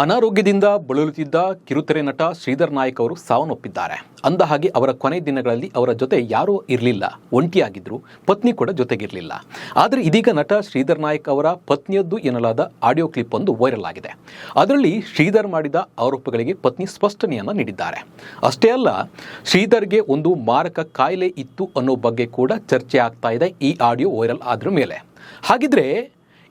ಅನಾರೋಗ್ಯದಿಂದ ಬಳಲುತ್ತಿದ್ದ ಕಿರುತೆರೆ ನಟ ಶ್ರೀಧರ್ ನಾಯಕ್ ಅವರು ಸಾವನ್ನಪ್ಪಿದ್ದಾರೆ. ಅಂದ ಹಾಗೆ ಅವರ ಕೊನೆ ದಿನಗಳಲ್ಲಿ ಅವರ ಜೊತೆ ಯಾರೂ ಇರಲಿಲ್ಲ. ಒಂಟಿಯಾಗಿದ್ದರು ಪತ್ನಿ ಕೂಡ ಜೊತೆಗಿರಲಿಲ್ಲ. ಆದರೆ ಇದೀಗ ನಟ ಶ್ರೀಧರ್ ನಾಯಕ್ ಅವರ ಪತ್ನಿಯದ್ದು ಎನ್ನಲಾದ ಆಡಿಯೋ ಕ್ಲಿಪ್ ಒಂದು ವೈರಲ್ ಆಗಿದೆ. ಅದರಲ್ಲಿ ಶ್ರೀಧರ್ ಮಾಡಿದ ಆರೋಪಗಳಿಗೆ ಪತ್ನಿ ಸ್ಪಷ್ಟನೆಯನ್ನು ನೀಡಿದ್ದಾರೆ. ಅಷ್ಟೇ ಅಲ್ಲ, ಶ್ರೀಧರ್ಗೆ ಒಂದು ಮಾರಕ ಕಾಯಿಲೆ ಇತ್ತು ಅನ್ನೋ ಬಗ್ಗೆ ಕೂಡ ಚರ್ಚೆ ಆಗ್ತಾ ಇದೆ ಈ ಆಡಿಯೋ ವೈರಲ್ ಆದ್ರ ಮೇಲೆ. ಹಾಗಿದ್ರೆ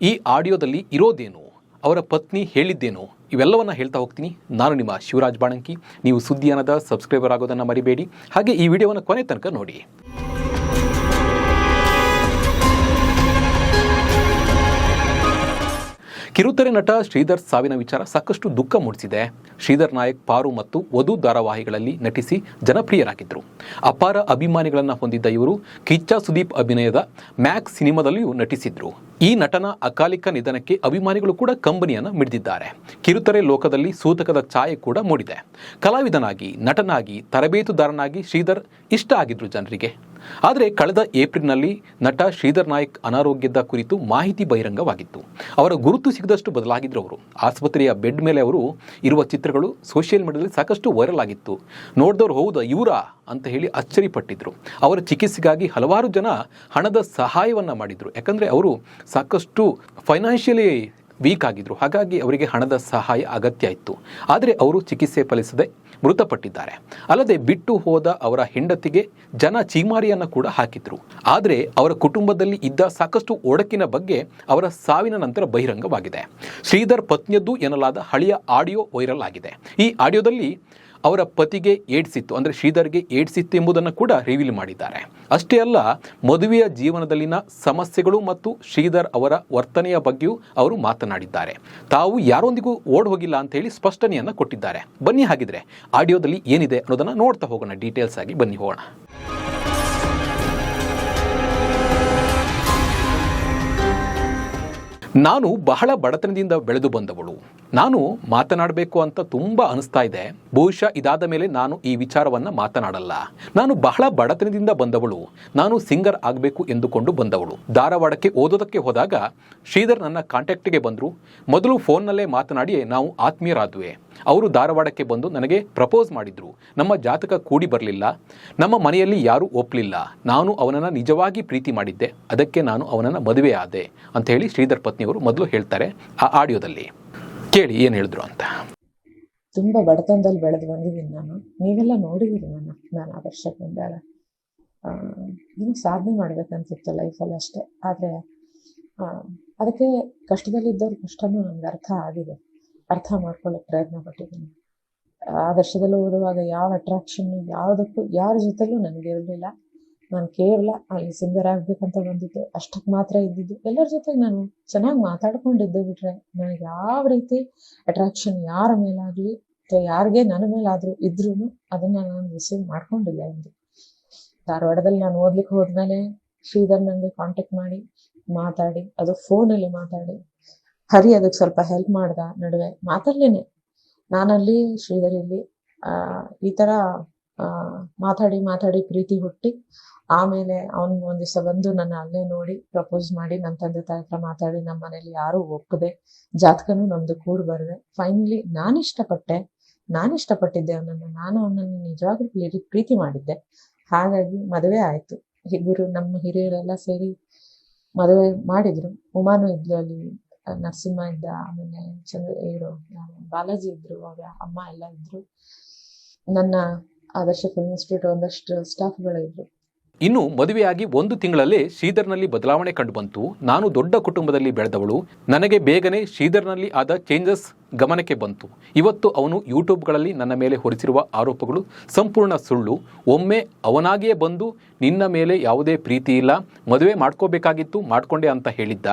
ಈ ಆಡಿಯೋದಲ್ಲಿ ಇರೋದೇನು? ಅವರ ಪತ್ನಿ ಹೇಳಿದ್ದೇನು? ಇವೆಲ್ಲವನ್ನು ಹೇಳ್ತಾ ಹೋಗ್ತೀನಿ. ನಾನು ನಿಮ್ಮ ಶಿವರಾಜ್ ಬಾಣಂಕಿ. ನೀವು ಸುದ್ದಿಯಾನದ ಸಬ್ಸ್ಕ್ರೈಬರ್ ಆಗೋದನ್ನು ಮರಿಬೇಡಿ. ಹಾಗೆ ಈ ವಿಡಿಯೋವನ್ನು ಕೊನೆ ತನಕ ನೋಡಿ. ಕಿರುತೆರೆ ನಟ ಶ್ರೀಧರ್ ಸಾವಿನ ವಿಚಾರ ಸಾಕಷ್ಟು ದುಃಖ ಮೂಡಿಸಿದೆ. ಶ್ರೀಧರ್ ನಾಯಕ್ ಪಾರು ಮತ್ತು ವಧು ಧಾರಾವಾಹಿಗಳಲ್ಲಿ ನಟಿಸಿ ಜನಪ್ರಿಯರಾಗಿದ್ದರು ಅಪಾರ ಅಭಿಮಾನಿಗಳನ್ನು ಹೊಂದಿದ್ದ ಇವರು ಕಿಚ್ಚ ಸುದೀಪ್ ಅಭಿನಯದ ಮ್ಯಾಕ್ಸ್ ಸಿನಿಮಾದಲ್ಲಿಯೂ ನಟಿಸಿದ್ರು. ಈ ನಟನ ಅಕಾಲಿಕ ನಿಧನಕ್ಕೆ ಅಭಿಮಾನಿಗಳು ಕೂಡ ಕಂಬನಿಯನ್ನು ಮಿಡಿದಿದ್ದಾರೆ. ಕಿರುತೆರೆ ಲೋಕದಲ್ಲಿ ಸೂತಕದ ಛಾಯೆ ಕೂಡ ಮೂಡಿದೆ. ಕಲಾವಿದನಾಗಿ, ನಟನಾಗಿ, ತರಬೇತುದಾರನಾಗಿ ಶ್ರೀಧರ್ ಇಷ್ಟ ಆಗಿದ್ರು ಜನರಿಗೆ. ಆದರೆ ಕಳೆದ ಏಪ್ರಿಲ್ನಲ್ಲಿ ನಟ ಶ್ರೀಧರ್ ನಾಯಕ್ ಅನಾರೋಗ್ಯದ ಕುರಿತು ಮಾಹಿತಿ ಬಹಿರಂಗವಾಗಿತ್ತು. ಅವರ ಗುರುತು ಸಿಗದಷ್ಟು ಬದಲಾಗಿದ್ರು ಅವರು. ಆಸ್ಪತ್ರೆಯ ಬೆಡ್ ಮೇಲೆ ಅವರು ಇರುವ ಚಿತ್ರಗಳು ಸೋಷಿಯಲ್ ಮೀಡಿಯಾದಲ್ಲಿ ಸಾಕಷ್ಟು ವೈರಲ್ ಆಗಿತ್ತು. ನೋಡಿದವರು ಹೌದಾ ಇವರಾ ಅಂತ ಹೇಳಿ ಅಚ್ಚರಿಪಟ್ಟಿದ್ರು. ಅವರ ಚಿಕಿತ್ಸೆಗಾಗಿ ಹಲವಾರು ಜನ ಹಣದ ಸಹಾಯವನ್ನು ಮಾಡಿದರು. ಯಾಕಂದರೆ ಅವರು ಸಾಕಷ್ಟು ಫೈನಾನ್ಷಿಯಲಿ ವೀಕ್ ಆಗಿದ್ರು. ಹಾಗಾಗಿ ಅವರಿಗೆ ಹಣದ ಸಹಾಯ ಅಗತ್ಯ ಇತ್ತು. ಆದರೆ ಅವರು ಚಿಕಿತ್ಸೆ ಫಲಿಸದೆ ಮೃತಪಟ್ಟಿದ್ದಾರೆ. ಅಲ್ಲದೆ ಬಿಟ್ಟು ಹೋದ ಅವರ ಹೆಂಡತಿಗೆ ಜನ ಚೀಮಾರಿಯನ್ನು ಕೂಡ ಹಾಕಿದ್ರು. ಆದರೆ ಅವರ ಕುಟುಂಬದಲ್ಲಿ ಇದ್ದ ಸಾಕಷ್ಟು ಒಡಕಿನ ಬಗ್ಗೆ ಅವರ ಸಾವಿನ ನಂತರ ಬಹಿರಂಗವಾಗಿದೆ. ಶ್ರೀಧರ್ ಪತ್ನಿಯದ್ದು ಎನ್ನಲಾದ ಹಳೆಯ ಆಡಿಯೋ ವೈರಲ್ ಆಗಿದೆ. ಈ ಆಡಿಯೋದಲ್ಲಿ ಅವರ ಪತಿಗೆ ಏಡ್ಸ್ ಇತ್ತು ಅಂದರೆ ಶ್ರೀಧರ್ಗೆ ಏಡ್ಸ್ ಇತ್ತು ಎಂಬುದನ್ನು ಕೂಡ ರಿವೀಲ್ ಮಾಡಿದ್ದಾರೆ. ಅಷ್ಟೇ ಅಲ್ಲ, ಮದುವೆಯ ಜೀವನದಲ್ಲಿನ ಸಮಸ್ಯೆಗಳು ಮತ್ತು ಶ್ರೀಧರ್ ಅವರ ವರ್ತನೆಯ ಬಗ್ಗೆಯೂ ಅವರು ಮಾತನಾಡಿದ್ದಾರೆ. ತಾವು ಯಾರೊಂದಿಗೂ ಓಡ್ ಹೋಗಿಲ್ಲ ಅಂತ ಹೇಳಿ ಸ್ಪಷ್ಟನೆಯನ್ನು ಕೊಟ್ಟಿದ್ದಾರೆ. ಬನ್ನಿ ಹಾಗಿದ್ರೆ ಆಡಿಯೋದಲ್ಲಿ ಏನಿದೆ ಅನ್ನೋದನ್ನು ನೋಡ್ತಾ ಹೋಗೋಣ. ಡೀಟೇಲ್ಸ್ ಆಗಿ ಬನ್ನಿ, ಹೋಗೋಣ. ನಾನು ಬಹಳ ಬಡತನದಿಂದ ಬೆಳೆದು ಬಂದವಳು. ನಾನು ಮಾತನಾಡಬೇಕು ಅಂತ ತುಂಬ ಅನಿಸ್ತಾ ಇದೆ. ಬಹುಶಃ ಇದಾದ ಮೇಲೆ ನಾನು ಈ ವಿಚಾರವನ್ನು ಮಾತನಾಡಲ್ಲ. ನಾನು ಬಹಳ ಬಡತನದಿಂದ ಬಂದವಳು. ನಾನು ಸಿಂಗರ್ ಆಗಬೇಕು ಎಂದುಕೊಂಡು ಬಂದವಳು. ಧಾರವಾಡಕ್ಕೆ ಓದೋದಕ್ಕೆ ಹೋದಾಗ ಶ್ರೀಧರ್ ನನ್ನ ಕಾಂಟ್ಯಾಕ್ಟಿಗೆ ಬಂದರು. ಮೊದಲು ಫೋನ್ನಲ್ಲೇ ಮಾತನಾಡಿಯೇ ನಾವು ಆತ್ಮೀಯರಾದ್ವಿ. ಅವರು ಧಾರವಾಡಕ್ಕೆ ಬಂದು ನನಗೆ ಪ್ರಪೋಸ್ ಮಾಡಿದ್ರು. ನಮ್ಮ ಜಾತಕ ಕೂಡಿ ಬರಲಿಲ್ಲ. ನಮ್ಮ ಮನೆಯಲ್ಲಿ ಯಾರೂ ಒಪ್ಪಲಿಲ್ಲ ನಾನು ಅವನನ್ನು ನಿಜವಾಗಿ ಪ್ರೀತಿ ಮಾಡಿದ್ದೆ. ಅದಕ್ಕೆ ನಾನು ಅವನನ್ನು ಮದುವೆ ಆದೆ ಅಂತ ಹೇಳಿ ಶ್ರೀಧರ್ ಪತ್ನಿಯವರು ಮೊದಲು ಹೇಳ್ತಾರೆ ಆ ಆಡಿಯೋದಲ್ಲಿ. ಕೇಳಿ ಏನು ಹೇಳಿದ್ರು ಅಂತ. ತುಂಬಾ ಬಡತನದಲ್ಲಿ ಬೆಳೆದು ಬಂದಿದ್ದೀನಿ ನಾನು. ನೀವೆಲ್ಲ ನೋಡಿದ್ದೀರಿ ನಾನು ನಾನು ಬಂದಾಗ. ಆ, ಇನ್ನೂ ಸಾಧನೆ ಮಾಡ್ಬೇಕಂತಿತ್ತು ಲೈಫಲ್ಲಿ ಅಷ್ಟೇ. ಆದರೆ ಅದಕ್ಕೆ ಕಷ್ಟದಲ್ಲಿದ್ದವ್ರ ಕಷ್ಟನೂ ನನಗೆ ಅರ್ಥ ಆಗಿದೆ. ಅರ್ಥ ಮಾಡ್ಕೊಳ್ಳೋಕೆ ಪ್ರಯತ್ನ ಪಟ್ಟಿದ್ದೀನಿ. ಆದರ್ಶದಲ್ಲಿ ಓದುವಾಗ ಯಾವ ಅಟ್ರಾಕ್ಷನ್ ಯಾವುದಕ್ಕೂ, ಯಾರ ಜೊತೆಲೂ ನನಗೆ ಇರಲಿಲ್ಲ. ನಾನು ಕೇವಲ ಅಲ್ಲಿ ಸಿಂಗರ್ ಆಗ್ಬೇಕಂತ ಬಂದಿದ್ದು ಅಷ್ಟಕ್ಕೆ ಮಾತ್ರ ಇದ್ದಿದ್ದು. ಎಲ್ಲರ ಜೊತೆ ನಾನು ಚೆನ್ನಾಗಿ ಮಾತಾಡ್ಕೊಂಡಿದ್ದೆ ಬಿಟ್ರೆ ನನಗೆ ಯಾವ ರೀತಿ ಅಟ್ರಾಕ್ಷನ್ ಯಾರ ಮೇಲಾಗ್ಲಿ ಅಥವಾ ಯಾರಿಗೆ ನನ್ನ ಮೇಲಾದ್ರೂ ಇದ್ರೂ ಅದನ್ನ ನಾನು ರಿಸೀವ್ ಮಾಡ್ಕೊಂಡಿಲ್ಲ ಎಂದು. ಧಾರವಾಡದಲ್ಲಿ ನಾನು ಓದ್ಲಿಕ್ಕೆ ಹೋದ್ಮೇಲೆ ಶ್ರೀಧರ್ ನನಗೆ ಕಾಂಟ್ಯಾಕ್ಟ್ ಮಾಡಿ, ಮಾತಾಡಿ, ಅದು ಫೋನಲ್ಲಿ ಮಾತಾಡಿ. ಹರಿ, ಅದಕ್ಕೆ ಸ್ವಲ್ಪ ಹೆಲ್ಪ್ ಮಾಡ್ದ ನಡುವೆ. ಮಾತಾಡ್ಲೇನೆ. ನಾನಲ್ಲಿ ಶ್ರೀಧರ್ ಇಲ್ಲಿ ಆ, ಈ ತರ ಮಾತಾಡಿ ಮಾತಾಡಿ ಪ್ರೀತಿ ಹುಟ್ಟಿ, ಆಮೇಲೆ ಅವನ್ ಒಂದ್ ದಿವಸ ಬಂದು ನನ್ನ ಅಲ್ಲೇ ನೋಡಿ ಪ್ರಪೋಸ್ ಮಾಡಿ ನನ್ನ ತಂದೆ ತಾಯಿ ಹತ್ರ ಮಾತಾಡಿ ನಮ್ಮ ಮನೇಲಿ ಯಾರು ಒಪ್ಪದೆ ಜಾತಕನೂ ನಮ್ದು ಕೂಡ್ ಬರ್ದೆ. ಫೈನಲಿ ನಾನು ಇಷ್ಟಪಟ್ಟೆ, ನಾನು ಇಷ್ಟಪಟ್ಟಿದ್ದೆ ಅವನನ್ನು. ನಾನು ಅವನನ್ನು ನಿಜವಾಗ್ಲೂ ಪ್ರೀತಿ- ಮಾಡಿದ್ದೆ. ಹಾಗಾಗಿ ಮದುವೆ ಆಯ್ತು. ಇಬ್ಬರು ನಮ್ಮ ಹಿರಿಯರೆಲ್ಲ ಸೇರಿ ಮದುವೆ ಮಾಡಿದ್ರು. ಉಮಾನು ಇದ್ಲು ಅಲ್ಲಿ. ನರಸಿಂಹ ಇದ್ದ ಆಮೇಲೆ ಚಂದ್ರ ಇವರು ಬಾಲಾಜಿ ಇದ್ರು, ಅವರ ಅಮ್ಮ ಎಲ್ಲ ಇದ್ರು. ನನ್ನ ಆದರ್ಶ ಫಿಲ್ಮ್ ಇನ್ಸ್ಟಿಟ್ಯೂಟ್ ಒಂದಷ್ಟು ಸ್ಟಾಫ್ಗಳಿದ್ರು ಇನ್ನು ಮದುವೆಯಾಗಿ ಒಂದು ತಿಂಗಳಲ್ಲೇ ಶ್ರೀಧರ್ನಲ್ಲಿ ಬದಲಾವಣೆ ಕಂಡುಬಂತು ನಾನು ದೊಡ್ಡ ಕುಟುಂಬದಲ್ಲಿ ಬೆಳೆದವಳು. ನನಗೆ ಬೇಗನೆ ಶ್ರೀಧರ್ನಲ್ಲಿ ಆದ ಚೇಂಜಸ್ ಗಮನಕ್ಕೆ ಬಂತು. ಇವತ್ತು ಅವನು ಯೂಟ್ಯೂಬ್ಗಳಲ್ಲಿ ನನ್ನ ಮೇಲೆ ಹೊರಿಸಿರುವ ಆರೋಪಗಳು ಸಂಪೂರ್ಣ ಸುಳ್ಳು. ಒಮ್ಮೆ ಅವನಾಗಿಯೇ ಬಂದು ನಿನ್ನ ಮೇಲೆ ಯಾವುದೇ ಪ್ರೀತಿ ಇಲ್ಲ, ಮದುವೆ ಮಾಡ್ಕೋಬೇಕಾಗಿತ್ತು, ಮಾಡ್ಕೊಂಡೆ ಅಂತ ಹೇಳಿದ್ದ.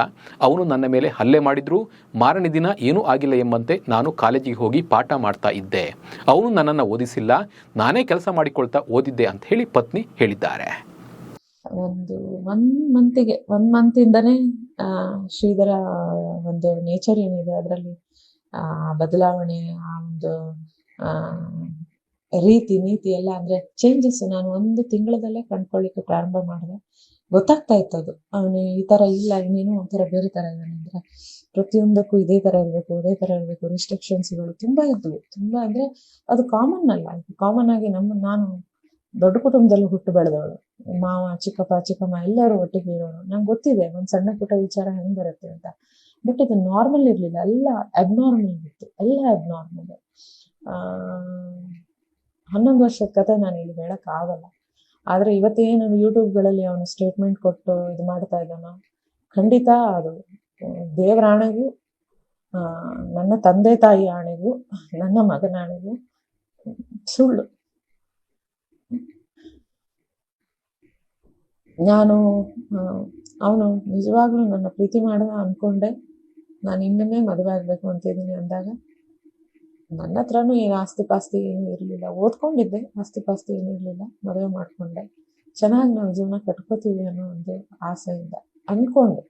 ಅವನು ನನ್ನ ಮೇಲೆ ಹಲ್ಲೆ ಮಾಡಿದ್ರು, ಮಾರನೇ ದಿನ ಏನೂ ಆಗಿಲ್ಲ ಎಂಬಂತೆ ನಾನು ಕಾಲೇಜಿಗೆ ಹೋಗಿ ಪಾಠ ಮಾಡ್ತಾ ಇದ್ದೆ. ಅವನು ನನ್ನನ್ನು ಓದಿಸಿಲ್ಲ, ನಾನೇ ಕೆಲಸ ಮಾಡಿಕೊಳ್ತಾ ಓದಿದ್ದೆ ಅಂತ ಹೇಳಿ ಪತ್ನಿ ಹೇಳಿದ್ದಾರೆ. ಒಂದು ಒನ್ ಮಂತಿಗೆ ಒನ್ ಮಂತ್ ಇಂದಾನೆ ಶ್ರೀಧರ ಒಂದು ನೇಚರ್ ಏನಿದೆ, ಅದರಲ್ಲಿ ಬದಲಾವಣೆ, ಆ ಒಂದು, ಆ, ರೀತಿ, ನೀತಿ ಎಲ್ಲ ಅಂದ್ರೆ ಚೇಂಜಸ್ ನಾನು ಒಂದು ತಿಂಗಳದಲ್ಲೇ ಕಂಡ್ಕೊಳ್ಳಿಕ್ಕೆ ಪ್ರಾರಂಭ ಮಾಡಿದೆ. ಗೊತ್ತಾಗ್ತಾ ಇತ್ತು ಅದು ಅವನು ಈ ತರ ಇಲ್ಲ, ಇನ್ನೇನು ಒಂಥರ ಬೇರೆ ತರ ಇದ್ದಾನೆ ಅಂದ್ರೆ ಪ್ರತಿಯೊಂದಕ್ಕೂ ಇದೇ ತರ ಇರ್ಬೇಕು, ಅದೇ ತರ ಇರಬೇಕು ರಿಸ್ಟ್ರಿಕ್ಷನ್ಸ್ಗಳು ತುಂಬಾ ಇದ್ವು. ತುಂಬಾ ಅಂದ್ರೆ ಅದು ಕಾಮನ್ ಅಲ್ಲ. ಕಾಮನ್ ಆಗಿ ನಮ್ಮ, ನಾನು ದೊಡ್ಡ ಕುಟುಂಬದಲ್ಲಿ ಹುಟ್ಟು ಬೆಳೆದವಳು. ಮಾವ, ಚಿಕ್ಕಪ್ಪ, ಚಿಕ್ಕಮ್ಮ ಎಲ್ಲರೂ ಒಟ್ಟಿಗೆ ಇರೋರು. ನಂಗೆ ಗೊತ್ತಿದೆ, ಒಂದು ಸಣ್ಣ ಪುಟ್ಟ ವಿಚಾರ ಹೆಂಗ್ ಬರುತ್ತೆ ಅಂತ. ಬಟ್ ಇದು ನಾರ್ಮಲ್ ಇರಲಿಲ್ಲ, ಎಲ್ಲ ಅಬ್ನಾರ್ಮಲ್ ಇತ್ತು, ಎಲ್ಲ ಅಬ್ನಾರ್ಮಲ್ ಹನ್ನೊಂದು ವರ್ಷದ ಕತೆ ನಾನು ಇಲ್ಲಿ ಹೇಳಕ್ ಆಗಲ್ಲ ಆದ್ರೆ ಇವತ್ತೇನು ಯೂಟ್ಯೂಬ್ಗಳಲ್ಲಿ ಅವನು ಸ್ಟೇಟ್ಮೆಂಟ್ ಕೊಟ್ಟು ಇದು ಮಾಡ್ತಾ ಇದ್ದಾನ? ಖಂಡಿತ ಅದು, ದೇವರ ಆಣೆಗೂ ನನ್ನ ತಂದೆ ತಾಯಿ ಆಣೆಗೂ, ನನ್ನ ಮಗನ ಆಣೆಗೂ ಸುಳ್ಳು. ನಾನು ಅವನು ನಿಜವಾಗ್ಲೂ ನನ್ನ ಪ್ರೀತಿ ಮಾಡಿದ ಅನ್ಕೊಂಡೆ. ನಾನು ಇನ್ನೊಮ್ಮೆ ಮದುವೆ ಆಗ್ಬೇಕು ಅಂತಿದ್ದೀನಿ ಅಂದಾಗ ನನ್ನ ಹತ್ರನೂ ಏನು ಆಸ್ತಿ ಪಾಸ್ತಿ ಏನೂ ಇರಲಿಲ್ಲ. ಓದ್ಕೊಂಡಿದ್ದೆ, ಆಸ್ತಿ ಪಾಸ್ತಿ ಏನು ಇರಲಿಲ್ಲ. ಮದುವೆ ಮಾಡ್ಕೊಂಡೆ. ಚೆನ್ನಾಗಿ ನಾವು ಜೀವನ ಕಟ್ಕೋತೀವಿ ಅನ್ನೋ ಒಂದು ಆಸೆಯಿಂದ ಅನ್ಕೊಂಡೆ.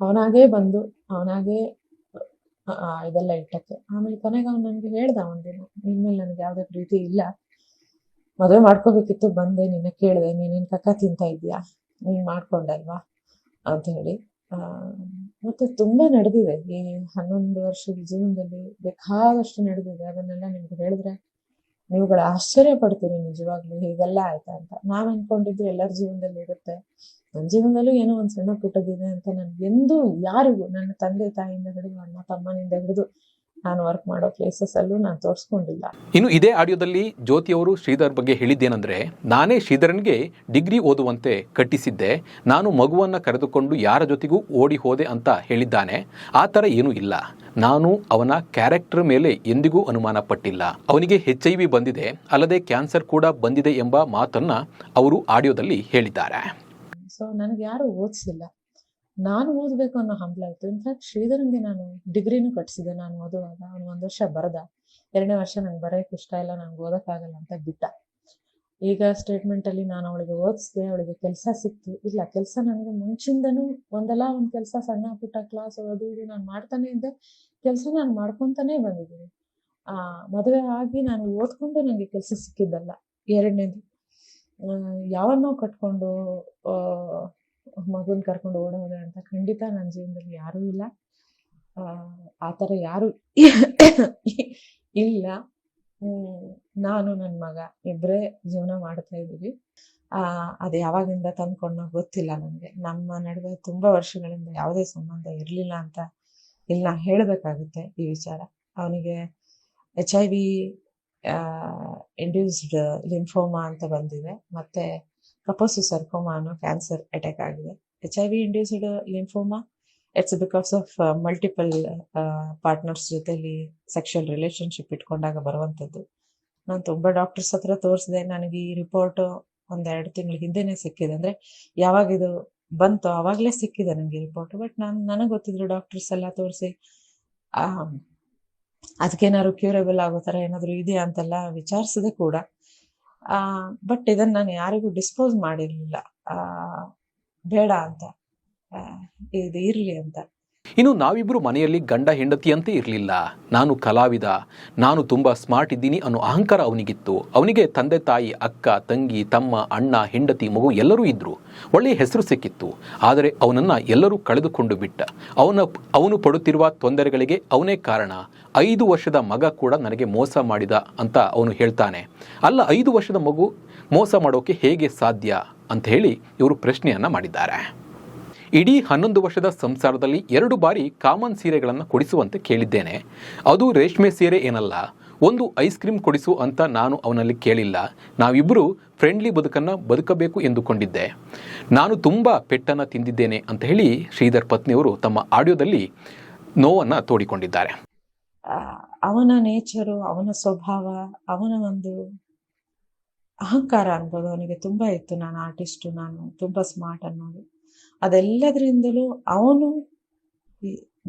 ಅವನಾಗೇ ಬಂದು, ಅವನಾಗೇ ಇದೆಲ್ಲ ಇಟ್ಟಕ್ಕೆ. ಆಮೇಲೆ ಕೊನೆಗೆ ಅವ್ನು ನನಗೆ ಹೇಳ್ದ ಒಂದಿನ ನಿಮ್ಮೇಲೆ ನನಗೆ ಯಾವುದೇ ಪ್ರೀತಿ ಇಲ್ಲ. ಮದುವೆ ಮಾಡ್ಕೋಬೇಕಿತ್ತು, ಬಂದೆ, ನಿನ್ನ ಕೇಳಿದೆ ನೀನೇನು ಕಕ್ಕ ತಿಂತಾ ಇದ್ಯಾ ನೀನ್ ಮಾಡ್ಕೊಂಡಲ್ವಾ? ಅಂತ ಹೇಳಿ. ಮತ್ತೆ ತುಂಬಾ ನಡೆದಿದೆ. ಈ ಹನ್ನೊಂದು ವರ್ಷದ ಜೀವನದಲ್ಲಿ ಬೇಕಾದಷ್ಟು ನಡೆದಿದೆ. ಅದನ್ನೆಲ್ಲ ನಿಮ್ಗೆ ಹೇಳಿದ್ರೆ ನೀವುಗಳು ಆಶ್ಚರ್ಯ ಪಡ್ತೀರಿ ನಿಜವಾಗ್ಲೂ ಹೀಗೆಲ್ಲ ಆಯ್ತಾ ಅಂತ. ನಾವ್ ಅನ್ಕೊಂಡಿದ್ದು ಎಲ್ಲರ ಜೀವನದಲ್ಲಿ ಇರುತ್ತೆ. ನನ್ನ ಜೀವನದಲ್ಲೂ ಏನೋ ಒಂದು ಸಣ್ಣ ಪುಟ್ಟದಿದೆ ಅಂತ ನನ್ಗೆ ಎಂದೂ ಯಾರಿಗೂ, ನನ್ನ ತಂದೆ, ತಾಯಿಯಿಂದ ಹಿಡಿದು ಅಣ್ಣ ತಮ್ಮನಿಂದ ಹಿಡಿದು ನಾನು ವರ್ಕ್ ಮಾಡೋ ಪ್ಲೇಸಸ್ ಅಲ್ಲೂ ನಾನು ತೋರಿಸ್ಕೊಂಡಿಲ್ಲ. ಇನ್ನು ಇದೇ ಆಡಿಯೋದಲ್ಲಿ ಜ್ಯೋತಿ ಅವರು ಶ್ರೀಧರ್ ಬಗ್ಗೆ ಹೇಳಿದ್ದೇನೆಂದ್ರೆ ನಾನೇ ಶ್ರೀಧರನ್ಗೆ ಡಿಗ್ರಿ ಓದುವಂತೆ ಕಟ್ಟಿಸಿದ್ದೆ ನಾನು ಮಗುವನ್ನ ಕರೆದುಕೊಂಡು ಯಾರ ಜೊತೆಗೂ ಓಡಿ ಹೋದೆ ಅಂತ ಹೇಳಿದ್ದಾನೆ ಆ ಥರ ಏನೂ ಇಲ್ಲ. ನಾನು ಅವನ ಕ್ಯಾರೆಕ್ಟರ್ ಮೇಲೆ ಎಂದಿಗೂ ಅನುಮಾನ ಪಟ್ಟಿಲ್ಲ. ಅವನಿಗೆ ಹೆಚ್ ಐ ವಿ ಬಂದಿದೆ ಅಲ್ಲದೆ ಕ್ಯಾನ್ಸರ್ ಕೂಡ ಬಂದಿದೆ ಎಂಬ ಮಾತನ್ನ ಅವರು ಆಡಿಯೋದಲ್ಲಿ ಹೇಳಿದ್ದಾರೆ. ಸೊ ನನಗೆ ಯಾರು ಓದಿಸಿಲ್ಲ. ನಾನು ಓದ್ಬೇಕು ಅನ್ನೋ ಹಂಬಲ ಇತ್ತು. ಇನ್ಫ್ಯಾಕ್ಟ್ ಶ್ರೀಧರನ್ಗೆ ನಾನು ಡಿಗ್ರಿನೂ ಕಟ್ಸಿದೆ ನಾನು ಓದುವಾಗ. ಅವ್ನು ಒಂದ್ ವರ್ಷ ಬರದ. ಎರಡನೇ ವರ್ಷ ನಂಗೆ ಬರೋಕೆ ಇಷ್ಟ ಇಲ್ಲ, ನಂಗೆ ಓದಕ್ಕಾಗಲ್ಲ ಅಂತ ಬಿಟ್ಟ. ಈಗ ಸ್ಟೇಟ್ಮೆಂಟ್ ಅಲ್ಲಿ ನಾನು ಅವಳಿಗೆ ಓದಿಸಿದೆ, ಅವಳಿಗೆ ಕೆಲಸ ಸಿಕ್ತು. ಇಲ್ಲ, ಕೆಲಸ ನನಗೆ ಮುಂಚಿಂದನೂ ಒಂದಲ್ಲ, ಒಂದು ಕೆಲಸ ಸಣ್ಣ ಪುಟ್ಟ ಕ್ಲಾಸ್ ಅದು ಇದು ನಾನು ಮಾಡ್ತಾನೆ ಇದ್ದೆ. ಕೆಲಸ ನಾನು ಮಾಡ್ಕೊಂತಾನೆ ಬಂದಿದ್ದೀನಿ. ಆ, ಮದುವೆ ಆಗಿ ನಾನು ಓದ್ಕೊಂಡು ನನಗೆ ಕೆಲಸ ಸಿಕ್ಕಿದ್ದಲ್ಲ. ಎರಡನೇದು. ಯಾವನ್ನೋ ಕಟ್ಕೊಂಡು ಮಗುನ್ ಕರ್ಕೊಂಡು ಓಡೋದೆ ಅಂತ ಖಂಡಿತ ನನ್ನ ಜೀವನದಲ್ಲಿ ಯಾರೂ ಇಲ್ಲ. ಆ, ಥರ ಯಾರು ಇಲ್ಲ. ನಾನು ನನ್ನ ಮಗ ಇಬ್ಬರೇ ಜೀವನ ಮಾಡ್ತಾ ಇದ್ದೀವಿ. ಅದು ಯಾವಾಗಿಂದ ತಂದ್ಕೊಂಡೋ ಗೊತ್ತಿಲ್ಲ ನನಗೆ. ನಮ್ಮ ನಡುವೆ ತುಂಬಾ ವರ್ಷಗಳಿಂದ ಯಾವುದೇ ಸಂಬಂಧ ಇರಲಿಲ್ಲ ಅಂತ ಇಲ್ಲ ಹೇಳಬೇಕಾಗುತ್ತೆ ಈ ವಿಚಾರ. ಅವನಿಗೆ H I V induced lymphoma ಅಂತ ಬಂದಿದೆ. ಮತ್ತೆ ಕಪೋಸು ಸರ್ಕೋಮಾ ಅನ್ನೋ ಕ್ಯಾನ್ಸರ್ ಅಟ್ಯಾಕ್ ಆಗಿದೆ. H I V induced lymphoma it's because of multiple partners ಜೊತೆಲಿ ಸೆಕ್ಷುವಲ್ ರಿಲೇಶನ್ಶಿಪ್ ಇಟ್ಕೊಂಡಾಗ ಬರುವಂಥದ್ದು ನಾನು ತುಂಬಾ ಡಾಕ್ಟರ್ಸ್ ಹತ್ರ ತೋರಿಸಿದೆ. ನನಗೆ ಈ ರಿಪೋರ್ಟ್ ಒಂದೆರಡು ತಿಂಗಳ ಹಿಂದೆನೆ ಸಿಕ್ಕಿದೆ. ಅಂದ್ರೆ ಯಾವಾಗ ಇದು ಬಂತು ಆವಾಗಲೇ ಸಿಕ್ಕಿದೆ ನನಗೆ ರಿಪೋರ್ಟ್ ಬಟ್ ನಾನು, ನನಗೆ ಗೊತ್ತಿದ್ರು ಡಾಕ್ಟರ್ಸ್ ಎಲ್ಲ ತೋರಿಸಿ ಅದಕ್ಕೇನಾದ್ರು ಕ್ಯೂರೇಬಲ್ ಆಗೋ ಥರ ಏನಾದರೂ ಇದೆಯಾ ಅಂತೆಲ್ಲ ವಿಚಾರಿಸಿದೆ ಕೂಡ. ಬಟ್ ಇದನ್ನ ನಾನು ಯಾರಿಗೂ ಡಿಸ್ಪೋಸ್ ಮಾಡಿರ್ಲಿಲ್ಲ. ಬೇಡ ಅಂತ. ಇದು ಇರ್ಲಿ ಅಂತ. ಇನ್ನು ನಾವಿಬ್ಬರು ಮನೆಯಲ್ಲಿ ಗಂಡ ಹೆಂಡತಿಯಂತೆ ಇರಲಿಲ್ಲ. ನಾನು ಕಲಾವಿದ. ನಾನು ತುಂಬ ಸ್ಮಾರ್ಟ್ ಇದ್ದೀನಿ ಅನ್ನೋ ಅಹಂಕಾರ ಅವನಿಗಿತ್ತು. ಅವನಿಗೆ ತಂದೆ ತಾಯಿ, ಅಕ್ಕ, ತಂಗಿ, ತಮ್ಮ, ಅಣ್ಣ, ಹೆಂಡತಿ, ಮಗು ಎಲ್ಲರೂ ಇದ್ದರು ಒಳ್ಳೆಯ ಹೆಸರು ಸಿಕ್ಕಿತ್ತು. ಆದರೆ ಅವನನ್ನು ಎಲ್ಲರೂ ಕಳೆದುಕೊಂಡು ಬಿಟ್ಟ. ಅವನ ಅವನು ಪಡುತ್ತಿರುವ ತೊಂದರೆಗಳಿಗೆ ಅವನೇ ಕಾರಣ. ಐದು ವರ್ಷದ ಮಗ ಕೂಡ ನನಗೆ ಮೋಸ ಮಾಡಿದ ಅಂತ ಅವನು ಹೇಳ್ತಾನೆ. ಅಲ್ಲ, ಐದು ವರ್ಷದ ಮಗು ಮೋಸ ಮಾಡೋಕೆ ಹೇಗೆ ಸಾಧ್ಯ? ಅಂತ ಹೇಳಿ ಇವರು ಪ್ರಶ್ನೆಯನ್ನು ಮಾಡಿದ್ದಾರೆ. ಇಡೀ ಹನ್ನೊಂದು ವರ್ಷದ ಸಂಸಾರದಲ್ಲಿ ಎರಡು ಬಾರಿ ಕಾಮನ್ ಸೀರೆಗಳನ್ನು ಕೊಡಿಸುವಂತೆ ಕೇಳಿದ್ದೇನೆ. ಅದು ರೇಷ್ಮೆ ಸೀರೆ ಏನಲ್ಲ, ಒಂದು ಐಸ್ ಕ್ರೀಮ್ ಕೊಡಿಸು ಅಂತ ನಾನು ಅವನಲ್ಲಿ ಕೇಳಿಲ್ಲ. ನಾವಿಬ್ಬರು ಫ್ರೆಂಡ್ಲಿ ಬದುಕನ್ನು ಬದುಕಬೇಕು ಎಂದುಕೊಂಡಿದ್ದೆ. ನಾನು ತುಂಬ ಪೆಟ್ಟನ್ನು ತಿಂದಿದ್ದೇನೆ ಅಂತ ಹೇಳಿ ಶ್ರೀಧರ್ ಪತ್ನಿಯವರು ತಮ್ಮ ಆಡಿಯೋದಲ್ಲಿ ನೋವನ್ನು ತೋಡಿಕೊಂಡಿದ್ದಾರೆ. ಅವನ ನೇಚರು, ಅವನ ಸ್ವಭಾವ, ಅವನ ಒಂದು ಅಹಂಕಾರ ಅನ್ಬೋದು ಅವನಿಗೆ ತುಂಬಾ ಇತ್ತು. ನಾನು ಆರ್ಟಿಸ್ಟ್ ನಾನು ತುಂಬಾ ಸ್ಮಾರ್ಟ್ ಅನ್ನೋದು. ಅದೆಲ್ಲದರಿಂದಲೂ ಅವನು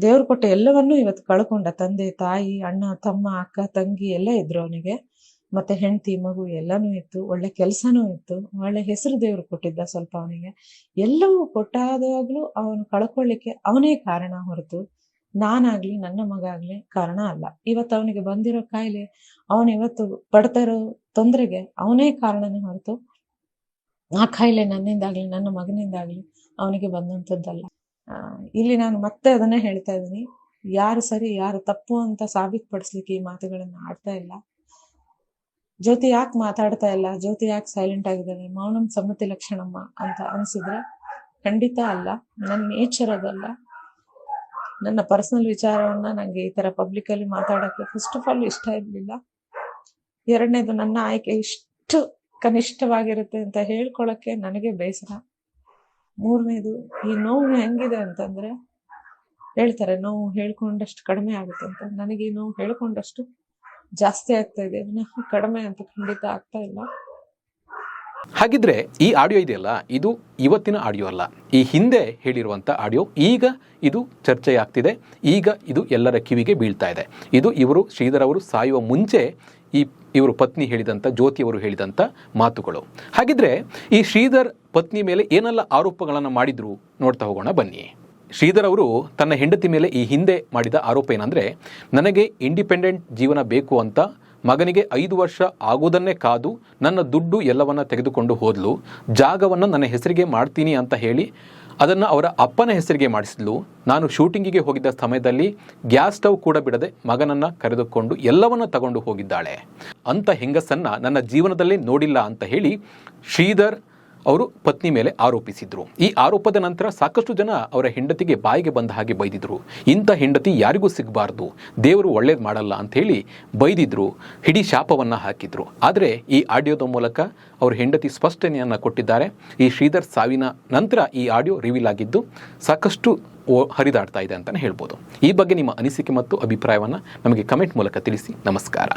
ದೇವ್ರು ಕೊಟ್ಟ ಎಲ್ಲವನ್ನೂ ಇವತ್ತು ಕಳ್ಕೊಂಡ. ತಂದೆ, ತಾಯಿ, ಅಣ್ಣ, ತಮ್ಮ, ಅಕ್ಕ, ತಂಗಿ ಎಲ್ಲ ಇದ್ರು ಅವನಿಗೆ. ಮತ್ತೆ ಹೆಂಡತಿ, ಮಗು ಎಲ್ಲಾನು ಇತ್ತು. ಒಳ್ಳೆ ಕೆಲಸನೂ ಇತ್ತು. ಒಳ್ಳೆ ಹೆಸರು ದೇವ್ರು ಕೊಟ್ಟಿದ್ದ ಸ್ವಲ್ಪ ಅವನಿಗೆ. ಎಲ್ಲವೂ ಕೊಟ್ಟಾದಾಗ್ಲೂ ಅವನು ಕಳ್ಕೊಳ್ಳಿಕ್ಕೆ ಅವನೇ ಕಾರಣ ಹೊರತು ನಾನಾಗ್ಲಿ, ನನ್ನ ಮಗ ಆಗ್ಲಿ ಕಾರಣ ಅಲ್ಲ. ಇವತ್ತು ಅವನಿಗೆ ಬಂದಿರೋ ಕಾಯಿಲೆ, ಅವನು ಇವತ್ತು ಪಡ್ತಾ ಇರೋ ತೊಂದರೆಗೆ ಅವನೇ ಕಾರಣನೇ ಹೊರತು ಆ ಕಾಯಿಲೆ ನನ್ನಿಂದಾಗ್ಲಿ, ನನ್ನ ಮಗನಿಂದಾಗ್ಲಿ ಅವನಿಗೆ ಬಂದಂಥದ್ದಲ್ಲ. ಇಲ್ಲಿ ನಾನು ಮತ್ತೆ ಅದನ್ನೇ ಹೇಳ್ತಾ ಇದ್ದೀನಿ. ಯಾರು ಸರಿ, ಯಾರು ತಪ್ಪು ಅಂತ ಸಾಬೀತುಪಡಿಸ್ಲಿಕ್ಕೆ ಈ ಮಾತುಗಳನ್ನ ಆಡ್ತಾ ಇಲ್ಲ. ಜ್ಯೋತಿ ಯಾಕೆ ಮಾತಾಡ್ತಾ ಇಲ್ಲ? ಜ್ಯೋತಿ ಯಾಕೆ ಸೈಲೆಂಟ್ ಆಗಿದ್ದಾಳೆ ಮೌನಂ ಸಮ್ಮತಿ ಲಕ್ಷಣಮ್ಮ ಅಂತ ಅನ್ಸಿದ್ರೆ ಖಂಡಿತ ಅಲ್ಲ. ನನ್ನ ನೇಚರ್ ಅದಲ್ಲ. ನನ್ನ ಪರ್ಸನಲ್ ವಿಚಾರವನ್ನ ನಂಗೆ ಈ ತರ ಪಬ್ಲಿಕ್ ಅಲ್ಲಿ ಮಾತಾಡಕ್ಕೆ ಫಸ್ಟ್ ಆಫ್ ಆಲ್ ಇಷ್ಟ ಇರ್ಲಿಲ್ಲ. ಎರಡನೇದು ನನ್ನ ಆಯ್ಕೆ ಇಷ್ಟು ಕನಿಷ್ಠವಾಗಿರುತ್ತೆ ಅಂತ ಹೇಳ್ಕೊಳಕ್ಕೆ ನನಗೆ ಬೇಸರ. ಮೂರನೇದು, ಈ ನೋವು ಹೆಂಗಿದೆ ಅಂತಂದ್ರೆ, ಹೇಳ್ತಾರೆ, ನೋವು ಹೇಳ್ಕೊಂಡಷ್ಟು ಕಡಿಮೆ ಆಗುತ್ತೆ ಅಂತ. ನನಗೆ ಈ ನೋವು ಹೇಳ್ಕೊಂಡಷ್ಟು ಜಾಸ್ತಿ ಆಗ್ತಾ ಇದೆ. ಕಡಿಮೆ ಅಂತ ಖಂಡಿತ ಆಗ್ತಾ ಇಲ್ಲ. ಹಾಗಿದ್ರೆ ಈ ಆಡಿಯೋ ಇದೆಯಲ್ಲ, ಇದು ಇವತ್ತಿನ ಆಡಿಯೋ ಅಲ್ಲ. ಈ ಹಿಂದೆ ಹೇಳಿರುವಂಥ ಆಡಿಯೋ, ಈಗ ಇದು ಚರ್ಚೆಯಾಗ್ತಿದೆ, ಈಗ ಇದು ಎಲ್ಲರ ಕಿವಿಗೆ ಬೀಳ್ತಾ ಇದೆ. ಇದು ಇವರು, ಶ್ರೀಧರ್ ಅವರು ಸಾಯುವ ಮುಂಚೆ ಈ ಇವರು ಪತ್ನಿ ಹೇಳಿದಂಥ ಜ್ಯೋತಿಯವರು ಹೇಳಿದಂಥ ಮಾತುಗಳು. ಹಾಗಿದ್ರೆ ಈ ಶ್ರೀಧರ್ ಪತ್ನಿ ಮೇಲೆ ಏನೆಲ್ಲ ಆರೋಪಗಳನ್ನು ಮಾಡಿದ್ರು ನೋಡ್ತಾ ಹೋಗೋಣ, ಬನ್ನಿ. ಶ್ರೀಧರ್ ಅವರು ತನ್ನ ಹೆಂಡತಿ ಮೇಲೆ ಈ ಹಿಂದೆ ಮಾಡಿದ ಆರೋಪ ಏನಂದರೆ, ನನಗೆ ಇಂಡಿಪೆಂಡೆಂಟ್ ಜೀವನ ಬೇಕು ಅಂತ ಮಗನಿಗೆ ಐದು ವರ್ಷ ಆಗೋದನ್ನೇ ಕಾದು ನನ್ನ ದುಡ್ಡು ಎಲ್ಲವನ್ನ ತೆಗೆದುಕೊಂಡು ಹೋದ್ಲು. ಜಾಗವನ್ನು ನನ್ನ ಹೆಸರಿಗೆ ಮಾಡ್ತೀನಿ ಅಂತ ಹೇಳಿ ಅದನ್ನು ಅವರ ಅಪ್ಪನ ಹೆಸರಿಗೆ ಮಾಡಿಸಿದ್ಲು. ನಾನು ಶೂಟಿಂಗಿಗೆ ಹೋಗಿದ್ದ ಸಮಯದಲ್ಲಿ ಗ್ಯಾಸ್ ಸ್ಟವ್ ಕೂಡ ಬಿಡದೆ ಮಗನನ್ನು ಕರೆದುಕೊಂಡು ಎಲ್ಲವನ್ನ ತಗೊಂಡು ಹೋಗಿದ್ದಾಳೆ. ಅಂತ ಹೆಂಗಸನ್ನು ನನ್ನ ಜೀವನದಲ್ಲೇ ನೋಡಿಲ್ಲ ಅಂತ ಹೇಳಿ ಶ್ರೀಧರ್ ಅವರು ಪತ್ನಿ ಮೇಲೆ ಆರೋಪಿಸಿದ್ರು. ಈ ಆರೋಪದ ನಂತರ ಸಾಕಷ್ಟು ಜನ ಅವರ ಹೆಂಡತಿಗೆ ಬಾಯಿಗೆ ಬಂದ ಹಾಗೆ ಬೈದಿದ್ರು. ಇಂಥ ಹೆಂಡತಿ ಯಾರಿಗೂ ಸಿಗಬಾರ್ದು. ದೇವರು ಒಳ್ಳೇದು ಮಾಡಲ್ಲ ಅಂತ ಹೇಳಿ ಬೈದಿದ್ರು. ಹಿಡಿ ಶಾಪವನ್ನು ಹಾಕಿದ್ರು. ಆದರೆ ಈ ಆಡಿಯೋದ ಮೂಲಕ ಅವ್ರ ಹೆಂಡತಿ ಸ್ಪಷ್ಟನೆಯನ್ನು ಕೊಟ್ಟಿದ್ದಾರೆ. ಈ ಶ್ರೀಧರ್ ಸಾವಿನ ನಂತರ ಈ ಆಡಿಯೋ ರಿವೀಲ್ ಆಗಿದ್ದು ಸಾಕಷ್ಟು ಹರಿದಾಡ್ತಾ ಇದೆ ಅಂತಲೇ ಹೇಳ್ಬೋದು. ಈ ಬಗ್ಗೆ ನಿಮ್ಮ ಅನಿಸಿಕೆ ಮತ್ತು ಅಭಿಪ್ರಾಯವನ್ನು ನಮಗೆ ಕಮೆಂಟ್ ಮೂಲಕ ತಿಳಿಸಿ. ನಮಸ್ಕಾರ.